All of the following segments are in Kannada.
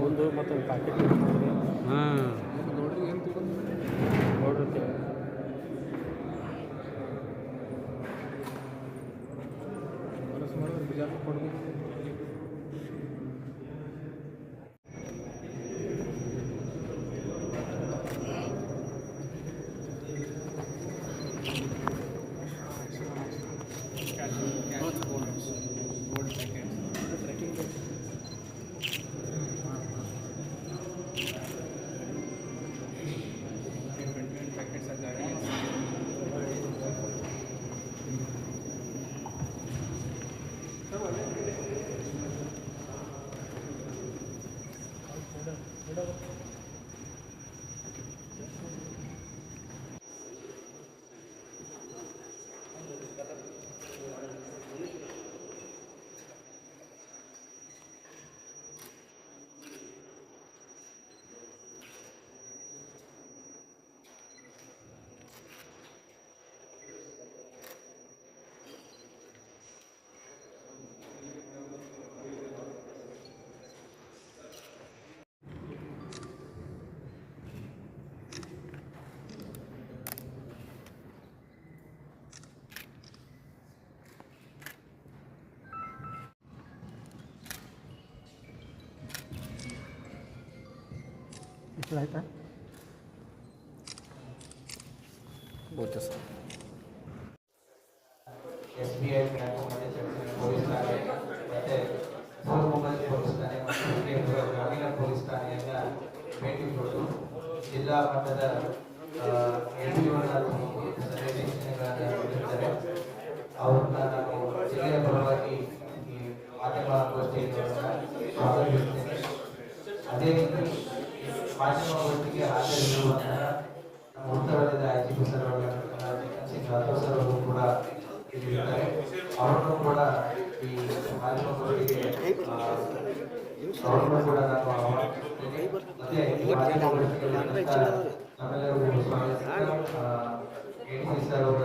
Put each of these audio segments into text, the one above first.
ಒಂದು ಮತ್ತೊಂದು ಪ್ಯಾಕೆಟ್ ಹಾಂ. ಆಯ್ತಾ okay sir. S B I police ಠಾಣೆ ಮತ್ತೆ ಶಿವಮೊಗ್ಗ ಪೊಲೀಸ್ ಠಾಣೆ ಮತ್ತು ಗ್ರಾಮೀಣ ಪೊಲೀಸ್ ಠಾಣೆಯನ್ನ ಭೇಟಿ ಕೊಟ್ಟು ಜಿಲ್ಲಾ ಮಟ್ಟದ ಸನ್ನಿವೇಶನಗಳನ್ನು ನೀಡಿದ್ದಾರೆ ಅವ್ರನ್ನ ನಾನು ಜಿಲ್ಲೆಯ ಪರವಾಗಿ ಈ ಮಾಧ್ಯಮ ಗೋಷ್ಠಿಯನ್ನು ಸ್ವಾಗತಿಸುತ್ತೇನೆ ಅದೇ ರೀತಿ ಈ ಮಾಧ್ಯಮಗೋಷ್ಠಿಗೆ ಹಾಜರಿರುವಂತಹ ನಮ್ಮ ಉತ್ತರ ವಲಯದ I G P sir Singh Rathod sir ಅವರು ಕೂಡ ಇಲ್ಲಿದ್ದಾರೆ ಅವರನ್ನು ಕೂಡ ಈ ಮಾಧ್ಯಮಗೋಷ್ಠಿಗೆ ಆ, ಅವರನ್ನು ಕೂಡ ನಾನು ಮತ್ತೆ ಬಂದಂತ ನಮ್ಮೆಲ್ಲರಿಗೂ ಸ್ವಾಗತ ಸರ್ ಅವರ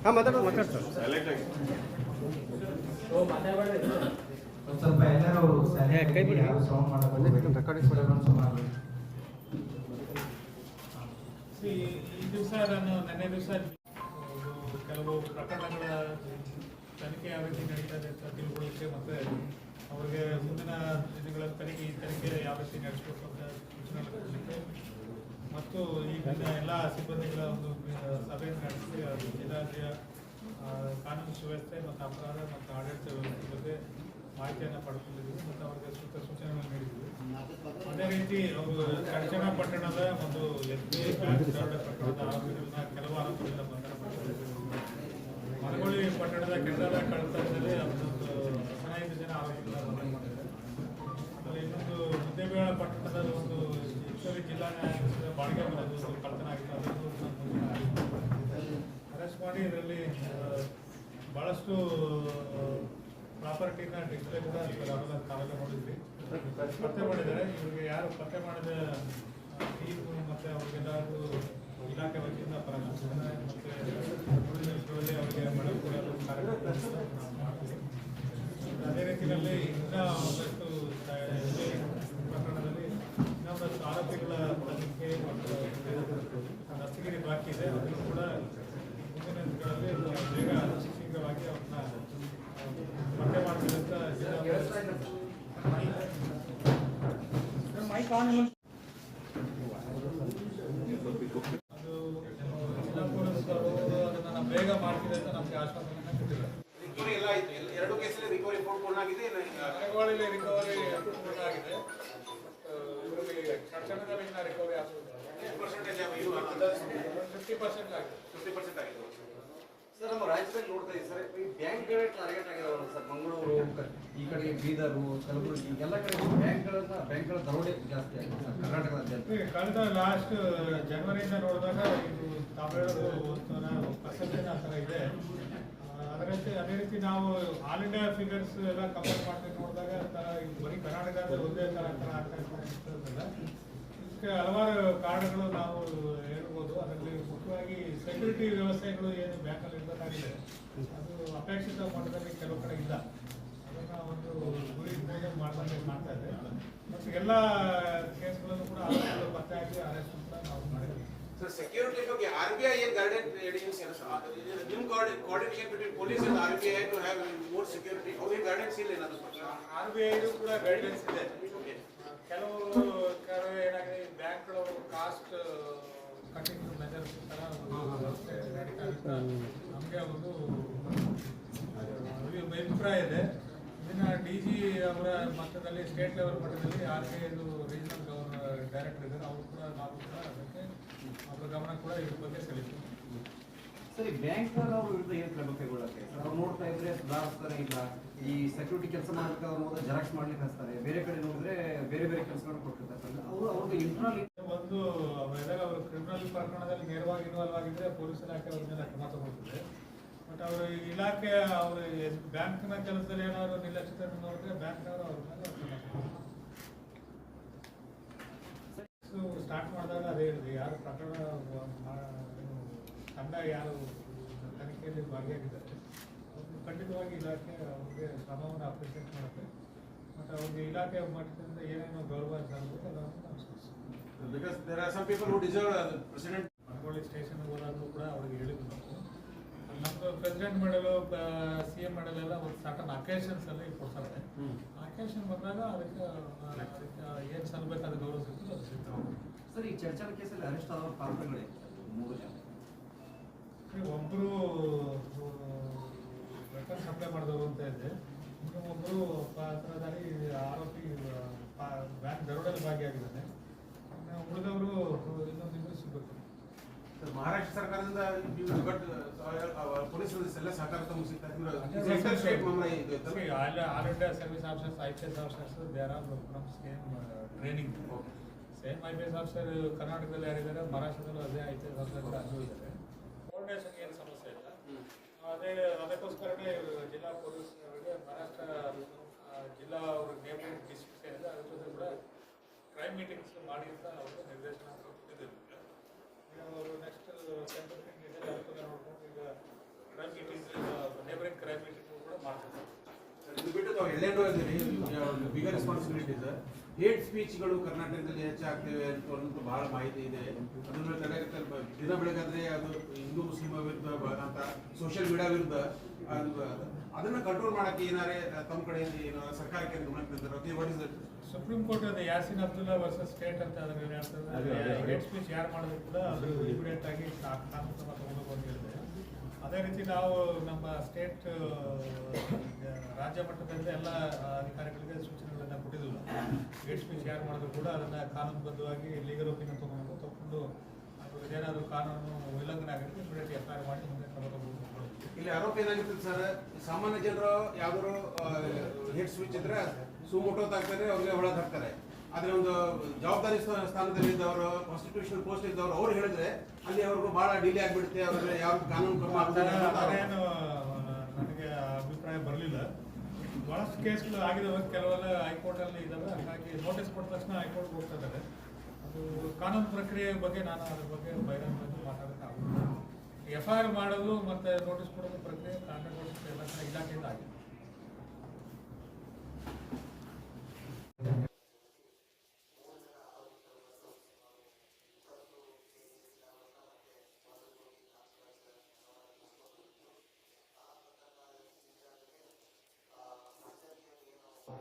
ಹಾಂ ಮಾತಾಡೋದು ಮಾತಾಡಿ ಸರ್ ಒಂದ್ ಸ್ವಲ್ಪ ಎಲ್ಲರೂ ಸರಿಯಾಗಿ ಬಿಡಿ. ಸೌಂಡ್ ಕೊಡಿ. ಈ ದಿವಸ ನಾನು ನೆನ್ನೆ ದಿವಸ ಕೆಲವು ಪ್ರಕರಣಗಳ ತನಿಖೆ ಯಾವ ರೀತಿ ಇದೆ ಅಂತ ತಿಳ್ಕೊಳ್ಳಿಕ್ಕೆ ಮತ್ತೆ ಅವರಿಗೆ ಮುಂದಿನ ದಿನಗಳ ತನಿಖೆ ಈ ತನಿಖೆ ಯಾವ ರೀತಿ ನಡೆಸಬೇಕು ಅಂತ ಸೂಚನೆ ಕೊಡಲಿಕ್ಕೆ ಮತ್ತು ಈಗಿನ ಎಲ್ಲ ಸಿಬ್ಬಂದಿಗಳ ಒಂದು ಸಭೆ ಸಭೆಯನ್ನು ನಡೆಸಿ ಅದು ಕಾನೂನು ಸುವ್ಯವಸ್ಥೆ ಮತ್ತು ಅಪರಾಧ ಮತ್ತು ಆಡಳಿತ ವ್ಯವಸ್ಥೆ ಬಗ್ಗೆ ಮಾಹಿತಿಯನ್ನು ಪಡ್ಕೊಂಡಿದ್ದೀವಿ ಮತ್ತು ಅವರಿಗೆ ಸೂಕ್ತ ಸೂಚನೆಗಳನ್ನು ನೀಡಿದ್ದೀವಿ. ಅದೇ ರೀತಿ ಅವರು ಚರ್ಚಣ ಪಟ್ಟಣದ ಒಂದು ಎಸ್ ಬಿ ಐ ಬ್ಯಾಂಕ್ ಪಟ್ಟಣದ ಆರೋಪಿಗಳನ್ನ ಕೆಲವು ಆರೋಪಿಗಳ ಬಂಧನ ಮಾಡಿದ್ದಾರೆ ಮರಗೋಳಿ ಪಟ್ಟಣದ ಕೆನಡಾದ ಕಳ್ಳತನದಲ್ಲಿ ಅದೊಂದು ಹದಿನೈದು ಜನ ಆರೋಪಿಗಳನ್ನ ಬಂಧನ ಮಾಡಿದ್ದಾರೆ. ಅಲ್ಲಿ ಇನ್ನೊಂದು ಮುದ್ದೇಬೇಳ ಪಟ್ಟಣದ ಒಂದು ಹೆಚ್ಚುವರಿ ಜಿಲ್ಲಾ ನ್ಯಾಯಾಧೀಶರ ಬಾಡಿಗೆ ಮನೆಯಲ್ಲಿ ಒಂದು ಕಳ್ಳತನ ಆಗಿತ್ತು ಅದನ್ನು ಅರೆಸ್ಟ್ ಮಾಡಿ ಇದರಲ್ಲಿ ಆ, ಬಹಳಷ್ಟು ಪ್ರಾಪರ್ಟಿನ ಡಿಸ್ಪ್ಲೇ ಕೂಡ ನಾವೆಲ್ಲ ನಾವೆಲ್ಲ ನೋಡಿದ್ವಿ. ಪತ್ತೆ ಮಾಡಿದ್ದಾರೆ. ಇವರಿಗೆ ಯಾರು ಪತ್ತೆ ಮಾಡಿದ ಟೀಮು ಮತ್ತೆ ಅವ್ರಿಗೆಲ್ಲರಿಗೂ ಇಲಾಖೆ ವತಿಯಿಂದ ಪರಾಮರ್ಶೆ ಮತ್ತೆ ಅವರಿಗೆ ಮಳೆ ನಾವು ಅದೇ ರೀತಿಯಲ್ಲಿ ಇನ್ನೂ ಒಂದಷ್ಟು ಪ್ರಕರಣದಲ್ಲಿ ಇನ್ನೂ ಒಂದಷ್ಟು ಆರೋಪಿಗಳ ತನಿಖೆ ಮತ್ತು ದಸ್ತಗಿರಿ ಬಾಕಿ ಇದೆ. ಅದನ್ನು ಕೂಡ ಮುಂದಿನ ದಿನಗಳಲ್ಲಿ ಬೇಗ ಬೇಗ ಮಾಡ್ತೀವಿ ಅಂತ ನಮಗೆ ಆಶ್ವಾಸನೆಯನ್ನು ಕೊಟ್ಟಿದ್ದಾರೆ. ರಿಕವರಿ ಎಲ್ಲ ಆಯ್ತು. ಎರಡು ಕೇಸಲ್ಲಿ ರಿಕವರಿ ಪೂರ್ಣ ಆಗಿದೆ ಇನ್ನು ರಿಕವರಿ ಪೂರ್ಣ ಆಗಿದೆ ಇವರಿಗೆ ತಕ್ಷಣದಲ್ಲಿ ಇನ್ನ ರಿಕವರಿ ಅಂದಾಜು ಫಿಫ್ಟಿ ಪರ್ಸೆಂಟ್ ಆಗಿದೆ ಫಿಫ್ಟಿ ಪರ್ಸೆಂಟ್ ಆಗಿದೆ. ಸರ್ ನಮ್ಮ ರಾಜ್ಯ ರಾಜ್ಯದಲ್ಲಿ ನೋಡ್ತಾ ಇದ್ದೀವಿ ಸರ್ ಈ ಬ್ಯಾಂಕ್ಗಳೇ ಟಾರ್ಗೆಟ್ ಆಗಿದೆ ಸರ್ ಮಂಗಳೂರು ಈ ಕಡೆ ಬೀದರು, ಕಲಬುರಗಿ ಎಲ್ಲ ಕಡೆ ಬ್ಯಾಂಕ್ಗಳನ್ನ, ಬ್ಯಾಂಕ್ಗಳ ದರೋಡೆ ಜಾಸ್ತಿ ಆಗಿದೆ ಸರ್, ಕರ್ನಾಟಕದಾದ್ಯಂತ. ಕಳೆದ ಲಾಸ್ಟ್ ಜನವರಿಯಿಂದ ನೋಡಿದಾಗ ಇದು ತಮಿಳು ಪರ್ಸೆಂಟೇಜ್ ಆ ಥರ ಇದೆ. ಅದರಂತೆ ಅದೇ ರೀತಿ ನಾವು ಆಲ್ ಇಂಡಿಯಾ ಫಿಗರ್ಸ್ ಎಲ್ಲ ಕಂಪೇರ್ ಮಾಡ್ಕೊಂಡು ನೋಡಿದಾಗ ಥರ ಬರೀ ಕರ್ನಾಟಕದ ಒಂದೇ ಥರ ಥರ ಆಗ್ತಾ ಇದಕ್ಕೆ ಹಲವಾರು ಕಾರಣಗಳು ನಾವು ಹೇಳ್ಬೋದು. ಅದರಲ್ಲಿ ಮುಖ್ಯವಾಗಿ ಸೆಕ್ಯೂರಿಟಿ ವ್ಯವಸ್ಥೆಗಳು ಏನು ಬ್ಯಾಂಕಲ್ಲಿ ಇರಬೇಕಾಗಿದೆ ಅದು ಅಪೇಕ್ಷಿತ ಮಟ್ಟದಲ್ಲಿ ಕೆಲವು ಕಡೆ ಇಲ್ಲ. ಒಂದು ಮಾಡ್ದಂಗೆ ಮಾಡ್ತಾ ಇದೆ ಮತ್ತು ಎಲ್ಲ ಕೇಸ್ಗಳನ್ನು ಕೂಡ ಪತ್ತೆ ಹಾಕಿ ಅರೆಸ್ಟ್ ಕೂಡ ನಾವು ಮಾಡಿದ್ವಿ. ಸರ್ ಸೆಕ್ಯೂರಿಟಿ ಬಗ್ಗೆ ಆರ್ ಬಿ ಐ ಏನ್ ಗೈಡೆನ್ಸ್ ಏಡಿಯನ್ಸ್ ನಿಮ್ coordination between police and R B I to have more security ಅವ್ರಿಗೆ ಗೈಡೆನ್ಸ್ ಇಲ್ಲ ಏನಾದ್ರು ಆರ್ ಬಿ ಐದು ಕೂಡ ಗೈಡೆನ್ಸ್ ಇದೆ. ಕೆಲವು ಕೆಲವು ಏನಾಗಿದೆ ಬ್ಯಾಂಕ್ಗಳು ಕಾಸ್ಟ್ ಕಟಿಂಗ್ ಮೆಜರ್ಸ್ ಇರುತ್ತೆ. ನಮಗೆ ಒಂದು ಅಭಿಪ್ರಾಯ ಇದೆ. ಡಿ ಜಿ ಅವರ ಮಟ್ಟದಲ್ಲಿ ಸ್ಟೇಟ್ ಲೆವೆಲ್ ಮಟ್ಟದಲ್ಲಿ ಆರ್ ಬಿ ಐದು ರೀಜನಲ್ ಗವರ್ನರ್ ಡೈರೆಕ್ಟರ್ ಇದ್ದಾರೆ. ಅವರು ಕೂಡ ನಾವು ಕೂಡ ಅದಕ್ಕೆ ಅವರ ಗಮನ ಕೂಡ ಇದ್ರ ಬಗ್ಗೆ ಸೆಳೀತೀವಿ ಸರಿ ಬ್ಯಾಂಕ್ ಅವ್ರ ವಿರುದ್ಧ ಏನು ಕ್ರಮ ಕೈಗೊಳ್ಳಕ್ಕೆ ಸರ್ ಅವ್ರು ನೋಡ್ತಾ ಇದ್ರೆ ಸುಧಾರಿಸ್ತಾನೆ ಇಲ್ಲ ಈ ಸೆಕ್ಯೂರಿಟಿ ಕೆಲಸ ಮಾಡ್ಬೇಕಾದ್ರೆ ಹೋದ್ರೆ ಜೆರಾಕ್ಸ್ ಮಾಡ್ಲಿಕ್ಕೆ ಹಚ್ತಾರೆ. ಬೇರೆ ಕಡೆ ನೋಡಿದ್ರೆ ಬೇರೆ ಬೇರೆ ಕೆಲಸಗಳನ್ನು ಕೊಟ್ಟಿರ್ತಾರೆ ಅವರು ಅವ್ರಿಗೆ ಇಂಟರ್ನಲ್ ಒಂದು ಅವೆಲ್ಲ ಅವರು ಕ್ರಿಮಿನಲ್ ಪ್ರಕರಣದಲ್ಲಿ ನೇರವಾಗಿ ಇನ್ವಾಲ್ವ್ ಆಗಿದ್ರೆ ಪೊಲೀಸ್ ಇಲಾಖೆ ಅವ್ರ ಮೇಲೆ ಕ್ರಮ ತಗೊಳ್ತದೆ ಬಟ್ ಅವರು ಇಲಾಖೆ ಅವರು ಬ್ಯಾಂಕ್ನ ಕೆಲಸದಲ್ಲಿ ಏನಾದ್ರು ನಿರ್ಲಕ್ಷ್ಯತೆ ನೋಡಿದ್ರೆ ಬ್ಯಾಂಕ್ನವರು ಅವ್ರ ಮೇಲೆ ಸ್ಟಾರ್ಟ್ ಮಾಡಿದಾಗ ಅದೇ ಹೇಳಿದೆ ಯಾರು ಪ್ರಕರಣ ತಂಡ ಯಾರು ತನಿಖೆಯಲ್ಲಿ ಭಾಗಿಯಾಗಿದ್ದಾರೆ ಖಂಡಿತವಾಗಿ ಇಲಾಖೆ ಅವ್ರಿಗೆ ಕ್ರಮವನ್ನು ಅಪ್ರಿಷಿಯೇಟ್ ಮಾಡುತ್ತೆ ಮತ್ತು ಅವ್ರಿಗೆ ಇಲಾಖೆ ಮಟ್ಟದಿಂದ ಏನೇನೋ ಗೌರವ ಸಾಗುತ್ತೆ ಅದನ್ನು. Because there are some people who deserve president Malavalli station ಹೋದಾಗಲೂ ಕೂಡ ಅವ್ರಿಗೆ ಹೇಳಿದ್ವಿ ನಾವು ನಮ್ಮದು ಪ್ರೆಸಿಡೆಂಟ್ ಮಾಡಲು ಸಿ ಎಂ ಮಾಡಲೆಲ್ಲ ಒಂದು ಸಟನ್ ಅಕೇಶನ್ಸ್ ಅಲ್ಲಿ ಕೊಡ್ತಾರೆ ಅಕೇಶನ್ ಬಂದಾಗ ಅದಕ್ಕೆ ಏನು ಸಲ್ಲಬೇಕಾದ ಗೌರವ ಸಿಗ್ತದೆ ಅದು ಸಿಗ್ತದೆ. ಸರ್ ಈ ಚರ್ಚಾ ಕೇಸಲ್ಲಿ ಅರೆಸ್ಟ್ ಆದವ್ರ ಪಾತ್ರಗಳೇ ಮೂರು ಜನ? ಒಬ್ಬರು ವೆಪನ್ ಸಪ್ಲೈ ಮಾಡಿದವರು ಅಂತ ಇದೆ ಇನ್ನು ಒಬ್ಬರು ಪಾತ್ರಧಾರಿ ಆರೋಪಿ ಬ್ಯಾಂಕ್ ದರೋಡೆಯಲ್ಲಿ ಭಾಗಿಯಾಗಿದ್ದಾನೆ. ಉಳಿದವರು ಇನ್ನೊಂದು ಸಿಗಬೇಕು. ಸರ್ ಮಹಾರಾಷ್ಟ್ರ ಸರ್ಕಾರದಿಂದ ಪೊಲೀಸ್ ಎಲ್ಲ ಸಹಕಾರ ತಮಗೆ ಸಿಗ್ತಾ state service officers See, all, all India service officers, IPS same training uh, training. Same IPS officer ಕರ್ನಾಟಕದಲ್ಲಿ ಯಾರಿದ್ದಾರೆ ಮಹಾರಾಷ್ಟ್ರದಲ್ಲೂ ಅದೇ IPS officer ಅದು ಅಲ್ಲೂ ಇದ್ದಾರೆ ಕೋರ್ಡಿನೇಷನ್ ಏನು ಸಮಸ್ಯೆ ಇಲ್ಲ. ಅದೇ ಅದಕ್ಕೋಸ್ಕರನೇ ಜಿಲ್ಲಾ ಪೊಲೀಸ್ ಮಹಾರಾಷ್ಟ್ರ ಜಿಲ್ಲಾ ಅವರು ನೇಮ್ ಡಿಸ್ಟ್ರಿಕ್ಟ್ ಏನಿದೆ ಅದ್ರ ಜೊತೆ ಕೂಡ ಕ್ರೈಮ್ ಮೀಟಿಂಗ್ಸ್ ಮಾಡಿ ಅಂತ ಅವರು ನಿರ್ದೇಶನ ಅವರು ನೆಕ್ಸ್ಟ್ ಸೆಂಟ್ರಲ್ ಇದೆ ಅದಕ್ಕೆಲ್ಲ ನೋಡ್ಕೊಂಡು ಈಗ ಕ್ರೈಮ್ ಕ್ರೈಮ್ ಮೀಟಿಂಗ್ ಕೂಡ ಮಾಡ್ತಾರೆ. ಇದು ಬಿಟ್ಟು ತಾವು ಎಲ್ಲೆಲ್ಲೋ ಇದ್ದೀರಿ ಬಿಗರ್ ರೆಸ್ಪಾನ್ಸಿಬಿಲಿಟಿ ಸರ್ ಹೇಟ್ ಸ್ಪೀಚ್ಗಳು ಕರ್ನಾಟಕದಲ್ಲಿ ಹೆಚ್ಚಾಗ್ತಿವೆ ಅಂತ ಒಂದು ಬಹಳ ಮಾಹಿತಿ ಇದೆ. ಅದನ್ನ ತಡೆಗಟ್ಟಲು ದಿನ ಬೆಳಗಾದ್ರೆ ಅದು ಹಿಂದೂ, ಮುಸ್ಲಿಮ ವಿರುದ್ಧ ಅಂತ ಸೋಷಿಯಲ್ ಮೀಡಿಯಾ ವಿರುದ್ಧ ಅದನ್ನ ಕಂಟ್ರೋಲ್ ಮಾಡಕ್ಕೆ ಏನಾರೇ ತಮ್ಮ ಕಡೆಯಲ್ಲಿ ಏನೋ ಸರ್ಕಾರಕ್ಕೆ ಗಮನಕ್ಕೆ ತಂದಿರೋ what is that supreme court ಅದು ಯಾಸಿನ್ ಅಬ್ದುಲ್ಲಾ ವರ್ಸಸ್ ಸ್ಟೇಟ್ ಅಂತ ಅದ್ರ ಏನ್ ಅದೇ, ಹೇಳ್ತದೆ ಅದೇ. ಹೇಟ್ ಸ್ಪೀಚ್ ಯಾರು ಮಾಡಿದ್ರು ಕೂಡ ಅದು ಇಮಿಡಿಯೇಟ್ ಆಗಿ ಕಾನೂನು ಕ್ರಮ ತಗೊಳ್ಬೇಕು ಅಂತ ಹೇಳಿದೆ. ಅದೇ ರೀತಿ ನಾವು ನಮ್ಮ ಸ್ಟೇಟ್ ರಾಜ್ಯ ಮಟ್ಟದಿಂದ ಎಲ್ಲ ಅಧಿಕಾರಿಗಳಿಗೆ ಸೂಚನೆಗಳನ್ನ ಕೊಟ್ಟಿದ್ದಿಲ್ಲ. ಹೆಡ್ ಸ್ಪೀಚ್ ಯಾರು ಮಾಡಿದ್ರು ಕೂಡ ಅದನ್ನ ಕಾನೂನುಬದ್ಧವಾಗಿ ಲೀಗಲ್ ಒಪಿನಿಯನ್ ತಗೊಂಡು ತಗೊಂಡು ಅದು ಏನಾದರೂ ಕಾನೂನು ಉಲ್ಲಂಘನೆ ಆಗುತ್ತೆ ಇಮಿಡಿಯೇಟ್ ಎಫ್ ಐ ಆರ್ ಮಾಡಿ ಮುಂದೆ ಕ್ರಮ ತಗೊಳ್ಬೇಕು. ಇಲ್ಲಿ ಆರೋಪ ಏನಾಗಿತ್ತು ಸರ್? ಸಾಮಾನ್ಯ ಜನರು ಯಾವ್ದಾರು ಹೆಡ್ ಸ್ವಿಚ್ ಇದ್ರೆ ಸುಮೋಟೋ ಹಾಕ್ತಾರೆ ಅವ್ರಿಗೆ ಒಳಗೆ ಹಾಕ್ತಾರೆ ಆದ್ರೆ ಒಂದು ಜವಾಬ್ದಾರಿ ಸ್ಥಾನದಲ್ಲಿ ಇದ್ದವರು ಕಾನ್ಸ್ಟಿಟ್ಯೂಷನ್ ಪೋಸ್ಟ್ ಇದ್ದವರು ಅವ್ರು ಹೇಳಿದ್ರೆ ಅಲ್ಲಿ ಅವ್ರಿಗೂ ಬಹಳ ಡಿಲೇ ಆಗ್ಬಿಡುತ್ತೆ ಅವ್ರಿಗೆ ಯಾವ ಕಾನೂನು ಕ್ರಮ ನನಗೆ ಅಭಿಪ್ರಾಯ ಬರಲಿಲ್ಲ. ಬಹಳಷ್ಟು ಕೇಸ್ಗಳು ಆಗಿದಾವೆ ಕೆಲವೆಲ್ಲ ಹೈಕೋರ್ಟಲ್ಲಿ ಇದಾವೆ ಹಾಗಾಗಿ ನೋಟಿಸ್ ಕೊಟ್ಟ ತಕ್ಷಣ ಹೈಕೋರ್ಟ್ ಹೋಗ್ತಾ ಇದ್ದಾರೆ. ಅದು ಕಾನೂನು ಪ್ರಕ್ರಿಯೆ ಬಗ್ಗೆ ನಾನು ಅದ್ರ ಬಗ್ಗೆ ಬಹಿರಂಗವಾಗಿ ಮಾತಾಡಕ್ಕೆ ಆಗುದಿಲ್ಲ ಎಫ್ ಐ ಆರ್ ಮಾಡೋದು ಮತ್ತು ನೋಟಿಸ್ ಕೊಡೋದು ಪ್ರಕ್ರಿಯೆ ಕಾನೂನು ಎಲ್ಲ ಇಲಾಖೆಯಿಂದ ಆಗಿದೆ.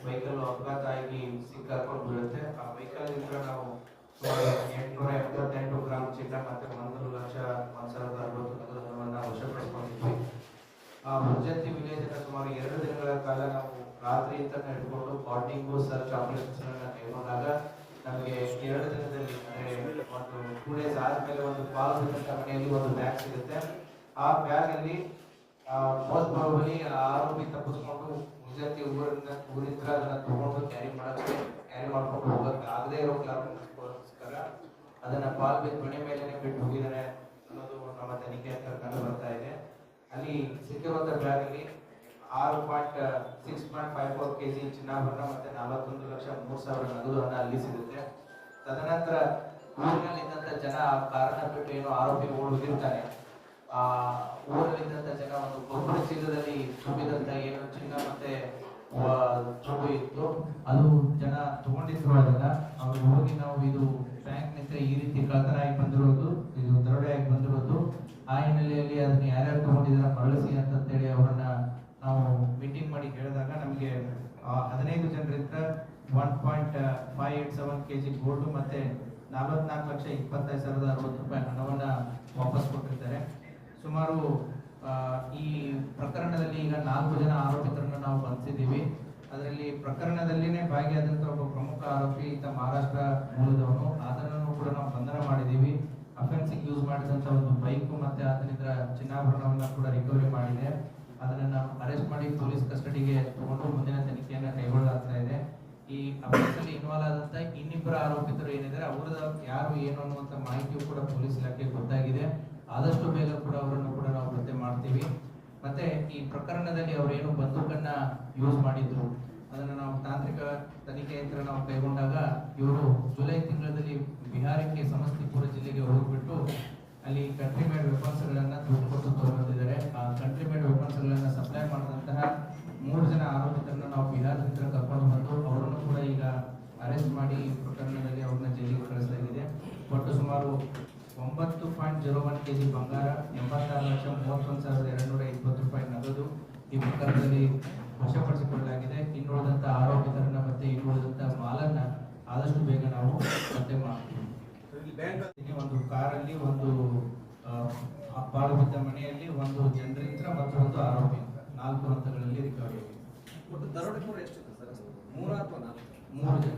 ವೆಹಿಕಲ್ ಅಪಘಾತ ಆಗಿ ಸಿಕ್ಕಾಕೊಂಡು ಬೀಳುತ್ತೆ ಆ ವೆಹಿಕಲ್ ಇಂದ ನಾವು ಸುಮಾರು ಎಂಟುನೂರ ಎಪ್ಪತ್ತೆಂಟು ಗ್ರಾಮ್ ಚಿನ್ನ ಮತ್ತು ಒಂದು ಲಕ್ಷ ಒಂದು ಸಾವಿರದ ಅರವತ್ತು ನಗದು ಹಣವನ್ನ ವಶಪಡಿಸಿಕೊಂಡಿದ್ವಿ ಆ ಮುಜಂತಿ ವಿಲೇಜ್ ಅನ್ನ ಸುಮಾರು ಎರಡು ದಿನಗಳ ಕಾಲ ನಾವು ರಾತ್ರಿ ಅಂತ ಹಿಡ್ಕೊಂಡು ಬಾಂಡಿಂಗು, ಸರ್ಚ್ ಆಪರೇಷನ್ಸ್ ಕೈಗೊಂಡಾಗ ನಮಗೆ ಎರಡು ದಿನದಲ್ಲಿ ಅಂದರೆ ಒಂದು ಟೂ ಡೇಸ್ ಆದಮೇಲೆ ಒಂದು ಪಾಲ್ ಮನೆಯಲ್ಲಿ ಒಂದು ಬ್ಯಾಗ್ ಸಿಗುತ್ತೆ. ಆ ಬ್ಯಾಗ್ ಅಲ್ಲಿ ಮೋಸ್ಟ್ ಪ್ರಾಬಲಿ ಆರೋಪಿ ತಪ್ಪಿಸ್ಕೊಂಡು ನಿಜಾತಿ ಊರಿಂದ ಊರಿಂದ ಅದನ್ನು ತಗೊಂಡು ಕ್ಯಾರಿ ಮಾಡೋಕ್ಕೆ ಕ್ಯಾರಿ ಮಾಡ್ಕೊಂಡು ಹೋಗೋಕ್ಕೆ ಆಗದೇ ಇರೋ ಕಾರಣಕ್ಕೋಸ್ಕರ ಅದನ್ನ ಪಾಲ್ ಬಿದ್ದ ಮನೆ ಮೇಲೆನೆ ಬಿಟ್ಟು ಹೋಗಿದ್ದಾರೆ ಅನ್ನೋದು ನಮ್ಮ ತನಿಖೆ ಅಂತ ಕಂಡು ಬರ್ತಾ ಇದೆ. ಅಲ್ಲಿ ಸಿಕ್ಕಿರುವಂತ ಬ್ಯಾಗ್ ಅಲ್ಲಿ ಆರು point six point five four K G ಚಿನ್ನಾಭರಣ ಮತ್ತೆ ನಲವತ್ತೊಂದು ಲಕ್ಷ ಮೂರು ಸಾವಿರ ನಗದು ಹಣ ಅಲ್ಲಿ ಸಿಗುತ್ತೆ. ತದನಂತರ ಊರಿನಲ್ಲಿದ್ದಂತ ಜನ ಕಾರಣ ಬಿಟ್ಟು ಏನು ಆರೋಪಿ ಹೋಗಿರ್ತಾನೆ. ಆ ಊರಲ್ಲಿದ್ದಂತ ಜನ ಒಂದು ಗೊಬ್ಬರ ಚೀಲದಲ್ಲಿ ತುಂಬಿದಂತ ಏನು ಚಿನ್ನ ಮತ್ತೆ ವ- ಇತ್ತು. ಅದು ಜನ ತಗೊಂಡಿದ್ರು ಅದನ್ನ. ಅವ್ರು ಹೋಗಿ ನಾವು ಇದು ನಿಂದ ಈ ರೀತಿ ಕಳ್ತನ ಆಗಿ ಬಂದಿರೋದು, ಇದು ದರೋಡೆ ಆಗಿ ಬಂದಿರೋದು, ಆ ಹಿನ್ನೆಲೆಯಲ್ಲಿ ಅದನ್ನ ಯಾರ್ಯಾರು ತಗೊಂಡಿದಾರ ಮರಳಿಸಿ ಅಂತೇಳಿ ಅವರನ್ನ ನಾವು ಮೀಟಿಂಗ್ ಮಾಡಿ ಕೇಳಿದಾಗ ನಮಗೆ ಹದಿನೈದು ಜನರಿಂದ one point five eight seven K G gold ಮತ್ತೆ ನಲವತ್ನಾಲ್ಕು ಲಕ್ಷ ಇಪ್ಪತ್ತೈದು ಸಾವಿರದ ಅರವತ್ತು ರೂಪಾಯಿ ಹಣವನ್ನ ವಾಪಸ್ ಕೊಟ್ಟಿರ್ತಾರೆ ಸುಮಾರು ಈ ಪ್ರಕರಣದಲ್ಲಿ ಈಗ ನಾಲ್ಕು ಜನ ಆರೋಪಿತರನ್ನು ನಾವು ಬಂಧಿಸಿದ್ದೀವಿ ಅದರಲ್ಲಿ ಪ್ರಕರಣದಲ್ಲಿನೇ ಭಾಗಿಯಾದಂತ ಒಬ್ಬ ಪ್ರಮುಖ ಆರೋಪಿ, ಈತ ಮಹಾರಾಷ್ಟ್ರ ಮೂಲದವನು. ಆತನನ್ನು ಕೂಡ ನಾವು ಬಂಧನ ಮಾಡಿದ್ದೀವಿ. ಅಫೆನ್ಸಿಂಗ್ ಯೂಸ್ ಮಾಡಿದಂತ ಒಂದು ಬೈಕ್ ಮತ್ತೆ ಅದರಿಂದ ಚಿನ್ನಾಭರಣವನ್ನು ಕೂಡ ರಿಕವರಿ ಮಾಡಿದೆ. ಅದನ್ನ ಅರೆಸ್ಟ್ ಮಾಡಿ ಪೊಲೀಸ್ ಕಸ್ಟಡಿಗೆ ತಗೊಂಡು ಮುಂದಿನ ತನಿಖೆಯನ್ನು ಕೈಗೊಳ್ಳಲಾಗ್ತಾ ಇದೆ. ಈ ಅಫೆನ್ಸಲ್ಲಿ ಇನ್ವಾಲ್ವ್ ಆದಂತ ಇನ್ನಿಬ್ಬರು ಆರೋಪಿತರು ಏನಿದ್ದಾರೆ ಅವರ ಯಾರು ಏನು ಅನ್ನುವಂತ ಮಾಹಿತಿಯು ಕೂಡ ಪೊಲೀಸ್ ಇಲಾಖೆ ಗೊತ್ತಾಗಿದೆ. ಆದಷ್ಟು ಬೇಗ ಕೂಡ ಅವರನ್ನು ಕೂಡ ನಾವು ಪತ್ತೆ ಮಾಡ್ತೀವಿ. ಮತ್ತೆ ಈ ಪ್ರಕರಣದಲ್ಲಿ ಅವರೇನು ಬಂದೂಕನ್ನ ಯೂಸ್ ಮಾಡಿದ್ರು, ಅದನ್ನ ನಾವು ತಾಂತ್ರಿಕ ತನಿಖೆಯಿಂದ ನಾವು ಕೈಗೊಂಡಾಗ ಇವರು ಜುಲೈ ತಿಂಗಳಲ್ಲಿ ಬಿಹಾರಕ್ಕೆ ಸಮಸ್ತಿಪುರ ಜಿಲ್ಲೆಗೆ ಹೋಗ್ಬಿಟ್ಟು ಅಲ್ಲಿ ಕಂಟ್ರಿ ಮೇಡ್ ವೆಪನ್ಸ್ಗಳನ್ನ ಕೊಟ್ಟು ತಗೊಂಡಿದ್ದಾರೆ ಆ ಕಂಟ್ರಿ ಮೇಡ್ ವೆಪನ್ಸ್ಗಳನ್ನ ಸಪ್ಲೈ ಮಾಡಿದಂತಹ ಮೂರು ಜನ ಆರೋಪಿತರನ್ನ ನಾವು ಬಿಹಾರದಿಂದ ಕರ್ಕೊಂಡು ಬಂದು ಅವರನ್ನು ಕೂಡ ಈಗ ಅರೆಸ್ಟ್ ಮಾಡಿ ಪ್ರಕರಣದಲ್ಲಿ ಅವ್ರನ್ನ ಜೈಲಿಗೆ ಕಳಿಸಲಾಗಿದೆ. ಒಟ್ಟು ಸುಮಾರು ಒಂಬತ್ತು point zero one K G ಬಂಗಾರ, ಎಂಬತ್ತಾರು ಲಕ್ಷ ಮೂವತ್ತೊಂದು ಸಾವಿರದ ಎರಡುನೂರ ಇಪ್ಪತ್ತು ರೂಪಾಯಿ ನಗದು ಈ ಪ್ರಕರಣದಲ್ಲಿ ವಶಪಡಿಸಿಕೊಳ್ಳಲಾಗಿದೆ. ಇನ್ನುಳಿದಂಥ ಆರೋಪಿತರನ್ನ ಮತ್ತೆ ಇನ್ನುಳಿದಂಥ ಮಾಲನ್ನು ಆದಷ್ಟು ಬೇಗ ನಾವು ಪತ್ತೆ ಮಾಡ್ತೀವಿ. ಇಲ್ಲಿ ಬ್ಯಾಂಕ್ ಒಂದು ಕಾರಲ್ಲಿ ಒಂದು ಆ, ಪಾಳು ಬಿದ್ದ ಮನೆಯಲ್ಲಿ ಒಂದು ಜನರಿಂದ ಮತ್ತು ಒಂದು ಆರೋಪಿ. ನಾಲ್ಕು ಹಂತಗಳಲ್ಲಿ ರಿಕವರಿ ಆಗಿದೆ. ಒಟ್ಟು ದರೋಡೆಕೋರು ಎಷ್ಟಿದೆ ಸರ್? ಮೂರ ಅಥವಾ ನಾಲ್ಕು? ಮೂರು ಜನ.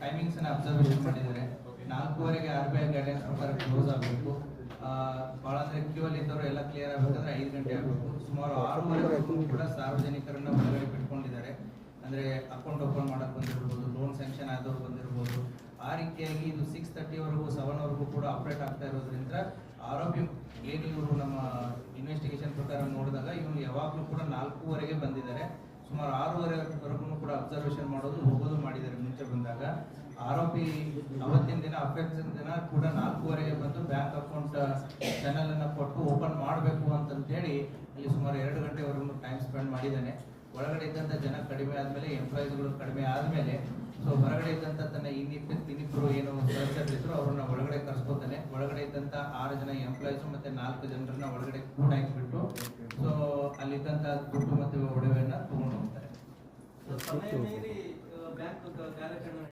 ಟೈಮಿಂಗ್ಸ್ ಅನ್ನ ಅಬ್ಸರ್ವೇಷನ್ ಮಾಡಿದ್ದಾರೆ. ನಾಲ್ಕೂವರೆಗೆ ಆರ್ ಬಿ ಐ ಗೈಡ್ಲೈನ್ಸ್ ಪ್ರಕಾರ ಕ್ಲೋಸ್ ಆಗಬೇಕು. ಭಾಳ ಅಂದ್ರೆ ಕ್ಯೂ ಅಲ್ಲಿ ಇದ್ದವರು ಎಲ್ಲ ಕ್ಲಿಯರ್ ಆಗಬೇಕಂದ್ರೆ ಐದು ಗಂಟೆ ಆಗಬೇಕು. ಸುಮಾರು ಆರೂವರೆವರೆಗೂ ಕೂಡ ಸಾರ್ವಜನಿಕರನ್ನ ಒಳಗಡೆ ಬಿಟ್ಕೊಂಡಿದ್ದಾರೆ. ಅಂದ್ರೆ ಅಕೌಂಟ್ ಓಪನ್ ಮಾಡಕ್ ಬಂದಿರ್ಬೋದು ಲೋನ್ ಸ್ಯಾಂಕ್ಷನ್ ಆದವ್ರು ಬಂದಿರ್ಬೋದು. ಆ ರೀತಿಯಾಗಿ ಇದು ಸಿಕ್ಸ್ ತರ್ಟಿವರೆಗೂ ಸೆವೆನ್ ವರೆಗೂ ಕೂಡ ಆಪರೇಟ್ ಆಗ್ತಾ ಇರೋದ್ರಿಂದ ಆರೋಪಿ ಏನು ಇವರು ನಮ್ಮ ಇನ್ವೆಸ್ಟಿಗೇಷನ್ ಪ್ರಕಾರ ನೋಡಿದಾಗ ಇವನು ಯಾವಾಗಲೂ ಕೂಡ ನಾಲ್ಕೂವರೆಗೆ ಬಂದಿದ್ದಾರೆ. ಸುಮಾರು ಆರೂವರೆವರೆಗೂ ಕೂಡ ಅಬ್ಸರ್ವೇಷನ್ ಮಾಡೋದು, ಹೋಗೋದು ಮಾಡಿದ್ದಾರೆ ಮುಂಚೆ ಬಂದಾಗ. ಆರೋಪಿ ಅವತ್ತಿನ ದಿನ ಅಫೆನ್ಸ್ ದಿನ ಕೂಡ ನಾಲ್ಕೂವರೆಗೆ ಬಂದು ಬ್ಯಾಂಕ್ ಅಕೌಂಟ್ ಚಾನಲನ್ನು ಕೊಟ್ಟು ಓಪನ್ ಮಾಡಬೇಕು ಅಂತಂತೇಳಿ ಅಲ್ಲಿ ಸುಮಾರು ಎರಡು ಗಂಟೆವರೆಗೂ ಟೈಮ್ ಸ್ಪೆಂಡ್ ಮಾಡಿದ್ದಾನೆ. ಒಳಗಡೆ ಇದ್ದಂಥ ಜನ ಕಡಿಮೆ ಆದಮೇಲೆ ಎಂಪ್ಲಾಯೀಸ್ಗಳು ಕಡಿಮೆ ಆದಮೇಲೆ ಸೊ ಹೊರಗಡೆ ಇದ್ದಂಥ ತನ್ನ ಇನ್ನಿಬ್ಬ ಇನ್ನಿಬ್ಬರು ಏನು ಸದಸ್ಯರು ಇದ್ರು ಅವ್ರನ್ನ ಒಳಗಡೆ ಕರ್ಸ್ಕೊತಾನೆ. ಒಳಗಡೆ ಇದ್ದಂಥ ಆರು ಜನ ಎಂಪ್ಲಾಯೀಸ್ ಮತ್ತೆ ನಾಲ್ಕು ಜನರನ್ನ ಒಳಗಡೆ ಕೂಡ ಹಾಕಿಬಿಟ್ಟು ಸೊ ಅಲ್ಲಿದ್ದಂಥ ದುಡ್ಡು ಮತ್ತೆ ಒಡವೆಯನ್ನು ತೊಗೊಂಡು ಹೋಗ್ತಾರೆ.